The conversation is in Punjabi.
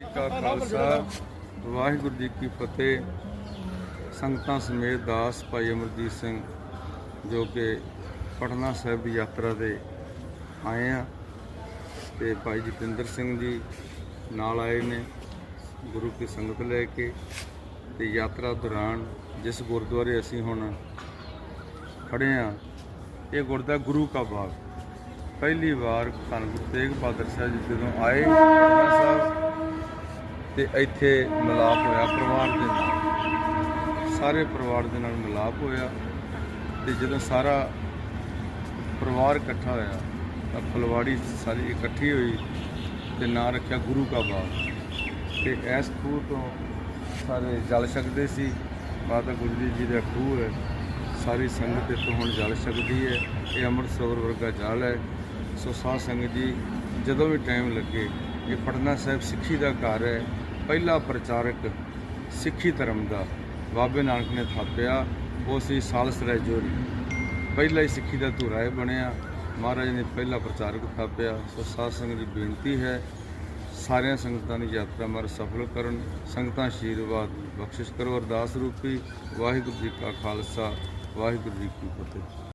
ਜੀ ਕਾ ਖਾਲਸਾ, ਵਾਹਿਗੁਰੂ ਜੀ ਕੀ ਫਤਿਹ। ਸੰਗਤਾਂ ਸਮੇਤ ਦਾਸ ਭਾਈ ਅਮਰਜੀਤ ਸਿੰਘ, ਜੋ ਕਿ ਪਟਨਾ ਸਾਹਿਬ ਦੀ ਯਾਤਰਾ ਤੇ ਆਏ ਆ ਤੇ ਭਾਈ ਜਤਿੰਦਰ ਸਿੰਘ ਜੀ ਨਾਲ ਆਏ ਨੇ, ਗੁਰੂ ਕੀ ਸੰਗਤ ਲੈ ਕੇ ਤੇ ਯਾਤਰਾ ਦੌਰਾਨ ਜਿਸ ਗੁਰਦੁਆਰੇ ਅਸੀਂ ਹੁਣ ਖੜੇ ਆ, ਇਹ ਗੁਰਦਾ ਗੁਰੂ ਕਾ ਬਾਗ। ਪਹਿਲੀ ਵਾਰ ਧੰਨ ਗੁਰੂ ਤੇਗ ਬਹਾਦਰ ਸਾਹਿਬ ਜੀ ਜਦੋਂ ਆਏ ਸਾਹਿਬ ਤੇ ਇੱਥੇ ਮਿਲਾਪ ਹੋਇਆ, ਪਰਿਵਾਰ ਦੇ ਨਾਲ। ਸਾਰੇ ਪਰਿਵਾਰ ਦੇ ਨਾਲ ਮਿਲਾਪ ਹੋਇਆ ਤੇ ਜਦੋਂ ਸਾਰਾ ਪਰਿਵਾਰ ਇਕੱਠਾ ਹੋਇਆ ਤਾਂ ਫਲਵਾੜੀ ਸਾਰੀ ਇਕੱਠੀ ਹੋਈ ਤੇ ਨਾਂ ਰੱਖਿਆ ਗੁਰੂ ਕਾ ਬਾਗ। ਤੇ ਇਸ ਖੂਹ ਤੋਂ ਸਾਰੇ ਜਲ ਛਕਦੇ ਸੀ। ਮਾਤਾ ਗੁਜਰੀ ਜੀ ਦਾ ਖੂਹ ਹੈ। ਸਾਰੀ ਸੰਗਤ ਇੱਥੋਂ ਹੁਣ ਜਲ ਛਕਦੀ ਹੈ। ਇਹ ਅੰਮ੍ਰਿਤ ਸਰੋਵਰ ਵਰਗਾ ਜਲ ਹੈ। ਸੋ ਸਾਧ ਸੰਗਤ ਜੀ, ਜਦੋਂ ਵੀ ਟਾਈਮ ਲੱਗੇ, ਇਹ ਪਟਨਾ ਸਾਹਿਬ ਸਿੱਖੀ ਦਾ ਘਰ ਹੈ। ਪਹਿਲਾ ਪ੍ਰਚਾਰਕ ਸਿੱਖੀ ਧਰਮ ਦਾ ਬਾਬੇ ਨਾਨਕ ਨੇ ਥਾਪਿਆ, ਉਹ ਸੀ ਸਾਲਸ ਰਾਏ ਪਹਿਲਾ ਹੀ ਸਿੱਖੀ ਦਾ ਧੂਰਾ ਬਣਿਆ। ਮਹਾਰਾਜ ਨੇ ਪਹਿਲਾ ਪ੍ਰਚਾਰਕ ਥਾਪਿਆ। ਸੋ ਸਾਧ ਸੰਗਤ ਦੀ ਬੇਨਤੀ ਹੈ, ਸਾਰਿਆਂ ਸੰਗਤਾਂ ਦੀ ਯਾਤਰਾ ਮਾਰ ਸਫਲ ਕਰਨ। ਸੰਗਤਾਂ ਆਸ਼ੀਰਵਾਦ, ਬਖਸ਼ਿਸ਼ ਕਰੋ। ਅਰਦਾਸ ਰੂਪੀ ਵਾਹਿਗੁਰੂ ਜੀ ਕਾ ਖਾਲਸਾ, ਵਾਹਿਗੁਰੂ ਜੀ ਕੀ ਫਤਿਹ।